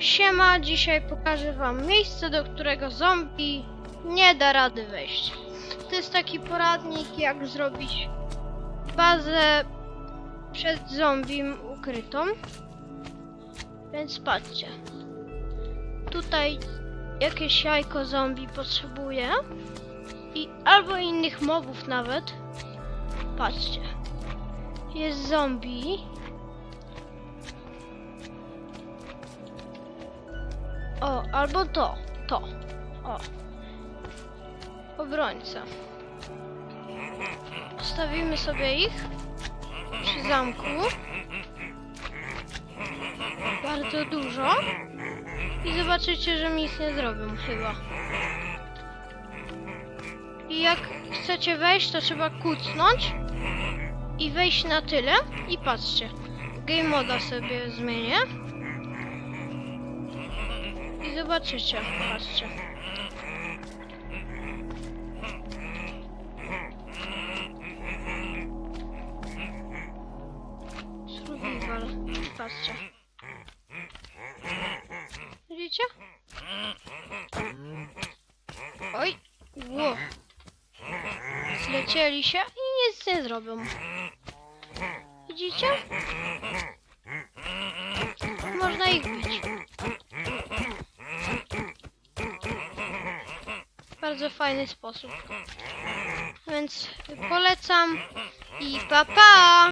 Siema, dzisiaj pokażę wam miejsce, do którego zombie nie da rady wejść. To jest taki poradnik, jak zrobić bazę przed zombiem ukrytą. Więc patrzcie. Tutaj jakieś jajko zombie potrzebuje. I albo innych mobów nawet. Patrzcie. Jest zombie. O, albo to, to. O. Obrońca. Postawimy sobie ich przy zamku. Bardzo dużo. I zobaczycie, że mi nic nie zrobią chyba. I jak chcecie wejść, to trzeba kucnąć i wejść na tyle. I patrzcie. Game moda sobie zmienię. I zobaczycie, patrzcie. Survival, patrzcie. Widzicie? Oj, ło. Zlecieli się i nic nie zrobią. Widzicie? Bardzo fajny sposób. Więc polecam i pa pa!